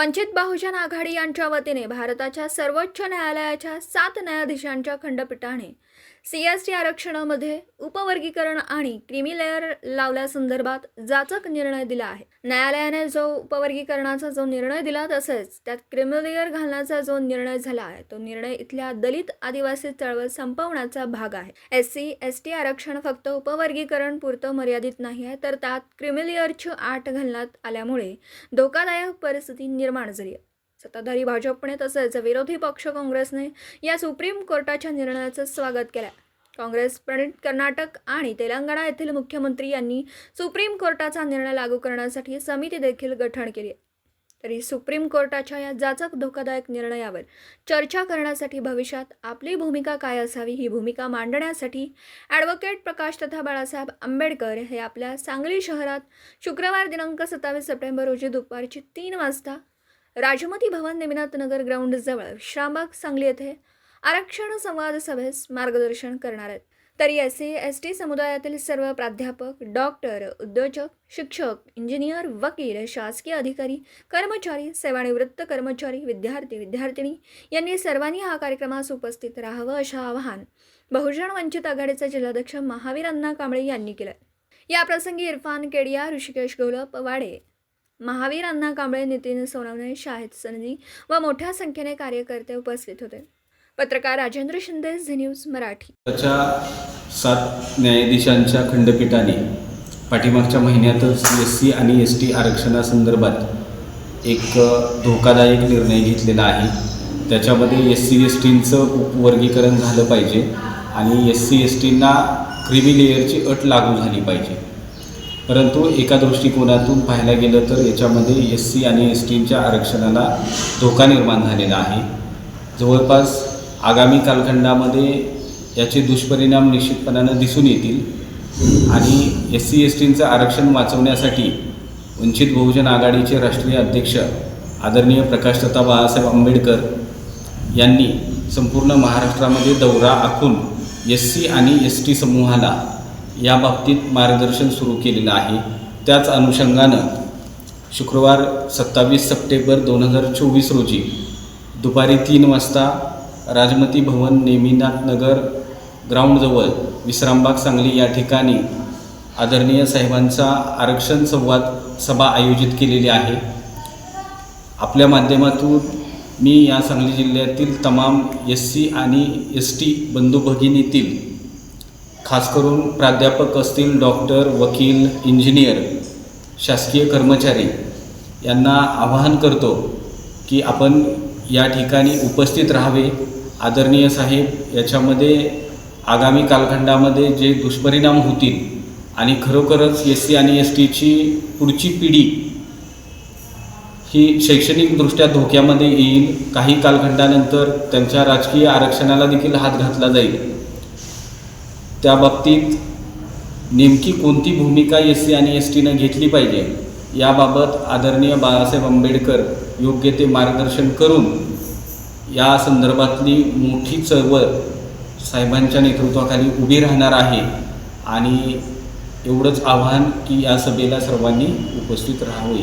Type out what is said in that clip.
वंचित बहुजन आघाडी यांच्या वतीने भारताच्या सर्वोच्च न्यायालयाच्या सात न्यायाधीशांच्या खंडपीठाने सी एस टी आरक्षणामध्ये उपवर्गीकरण आणि क्रिमी लेअर लावल्यासंदर्भात जाचक निर्णय दिला आहे. न्यायालयाने जो उपवर्गीकरणाचा जो निर्णय दिला तसेच त्यात क्रिमी लेअर घालण्याचा जो निर्णय झाला आहे तो निर्णय इथल्या दलित आदिवासी चळवळ संपवण्याचा भाग आहे. एस सी एस टी आरक्षण फक्त उपवर्गीकरण पुरतं मर्यादित नाही आहे तर त्यात क्रिमी लेअरची आट घालण्यात आल्यामुळे धोकादायक परिस्थिती निर्माण झाली आहे. सत्ताधारी भाजपने तसंच विरोधी पक्ष काँग्रेसने या सुप्रीम कोर्टाच्या निर्णयाचं स्वागत केलं. काँग्रेस प्रणित कर्नाटक आणि तेलंगणा येथील मुख्यमंत्री यांनी सुप्रीम कोर्टाचा निर्णय लागू करण्यासाठी समिती देखील गठन केली. आहे तरी सुप्रीम कोर्टाच्या या जाचक धोकादायक निर्णयावर चर्चा करण्यासाठी भविष्यात आपली भूमिका काय असावी ही भूमिका मांडण्यासाठी ॲडव्होकेट प्रकाश तथा बाळासाहेब आंबेडकर हे आपल्या सांगली शहरात शुक्रवार दिनांक सत्तावीस सप्टेंबर रोजी दुपारची तीन वाजता राजमती भवन नेमिनाथ नगर ग्राउंडजवळ विश्रामबाग सांगली येथे आरक्षण संवाद सभेस मार्गदर्शन करणार आहेत. तरी एस सी एस टी समुदायातील सर्व प्राध्यापक डॉक्टर उद्योजक शिक्षक इंजिनियर वकील शासकीय अधिकारी कर्मचारी सेवानिवृत्त कर्मचारी विद्यार्थी विद्यार्थिनी यांनी सर्वांनी हा कार्यक्रमास उपस्थित राहावं असं आवाहन बहुजन वंचित आघाडीचे जिल्हाध्यक्ष महावीर अण्णा कांबळे यांनी केलं याप्रसंगी इरफान केडिया ऋषिकेश गौलप वाडे महावीर अण्णा कांबळे नितीन सोनवणे शाहिद सनदी व मोठ्या संख्येने कार्यकर्ते उपस्थित होते. पत्रकार राजेंद्र शिंदे झी न्यूज मराठी. सात न्यायाधीशांच्या खंडपीठाने पाठीमागच्या महिन्यातच एस सी आणि एस टी आरक्षणासंदर्भात एक धोकादायक निर्णय घेतलेला आहे. त्याच्यामध्ये एस सी एस टींचं उपवर्गीकरण झालं पाहिजे आणि एस सी एस टींना क्रिमी लेअरची अट लागू झाली पाहिजे. परंतु एका दृष्टिकोनातून पाहायला गेलं तर याच्यामध्ये एस सी आणि एस टींच्या आरक्षणाला धोका निर्माण झालेला आहे. जवळपास आगामी कालखंडामध्ये याचे दुष्परिणाम निश्चितपणानं दिसून येतील आणि एस सी एस टींचं आरक्षण वाचवण्यासाठी वंचित बहुजन आघाडीचे राष्ट्रीय अध्यक्ष आदरणीय प्रकाशदत्ता बाळासाहेब आंबेडकर यांनी संपूर्ण महाराष्ट्रामध्ये दौरा आखून एस सी आणि एस टी समूहाला या बाबतीत मार्गदर्शन सुरू केलेलं आहे. त्याच अनुषंगानं शुक्रवार सत्तावीस सप्टेंबर दोन हजार चोवीस रोजी दुपारी तीन वाजता राजमती भवन नेमिनाथ नगर ग्राउंडजवळ विश्रामबाग सांगली या ठिकाणी आदरणीय साहेबांचा आरक्षण संवाद सभा आयोजित केलेली आहे. आपल्या माध्यमातून मी या सांगली जिल्ह्यातील तमाम एस सी आणि एस टी बंधू भगिनीतील खास करून प्राध्यापक असतील डॉक्टर वकील इंजिनियर शासकीय कर्मचारी यांना आवाहन करतो की आपण या ठिकाणी उपस्थित राहावे. आदरणीय साहेब याच्यामध्ये आगामी कालखंडामध्ये जे दुष्परिणाम होतील आणि खरोखरच एस सी आणि एस टीची पुढची पिढी ही शैक्षणिकदृष्ट्या धोक्यामध्ये येईल. काही कालखंडानंतर त्यांच्या राजकीय आरक्षणाला देखील हात घातला जाईल. त्या बाबतीत नेमकी कोणती भूमिका एस सी आणि एस टीनं घेतली पाहिजे याबाबत आदरणीय बाळासाहेब आंबेडकर योग्य ते मार्गदर्शन करून या संदर्भातली मोठी चळवळ साहेबांच्या नेतृत्वाखाली उभी राहणार आहे आणि एवढंच आव्हान की या सभेला सर्वांनी उपस्थित राहावे.